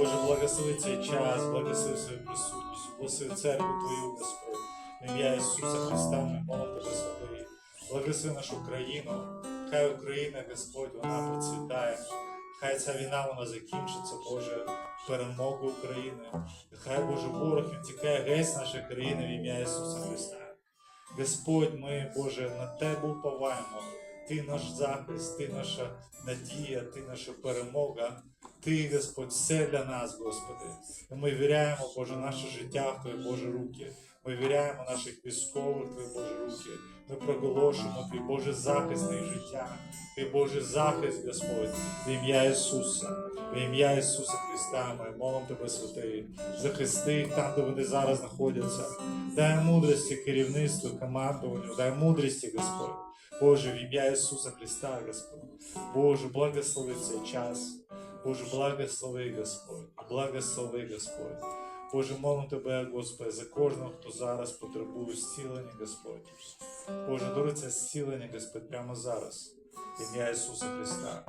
Боже, благослови цей час, благослови свою присутність, благослови церкву Твою, Господь. В ім'я Ісуса Христа ми молимо Тебе, Святої. Благослови нашу країну. Хай Україна, Господь, вона процвітає. Хай ця війна вона закінчиться, Боже, перемогу України. Хай Боже ворог він тікає геть з нашої країни в ім'я Ісуса Христа. Господь, ми, Боже, на Тебе уповаємо. Ти наш захист, Ти наша надія, Ти наша перемога. Ти, Господь, все для нас, Господи. Ми віряємо, Боже, наше життя в Твої Божі руки. Ми віряємо наших військових Твої Божі руки. Ми проголошуємо Твій Божий захист на життя. Твій Божий захист, Господь, в ім'я Ісуса, в ім'я Ісуса Христа, ми молимо Тебе, святий. Захисти їх там, де вони зараз знаходяться. Дай мудрості керівництву, командуванню, дай мудрості, Господь. Боже, в ім'я Ісуса Христа, Господь. Боже, благослови цей час. Боже, благослови, Господь, благослови, Господь. Боже, молим Тебе, Господи, за кожного, хто зараз потребує зцілення, Господь. Боже, даруй це зцілення, Господь, прямо зараз. Ім'я Ісуса Христа.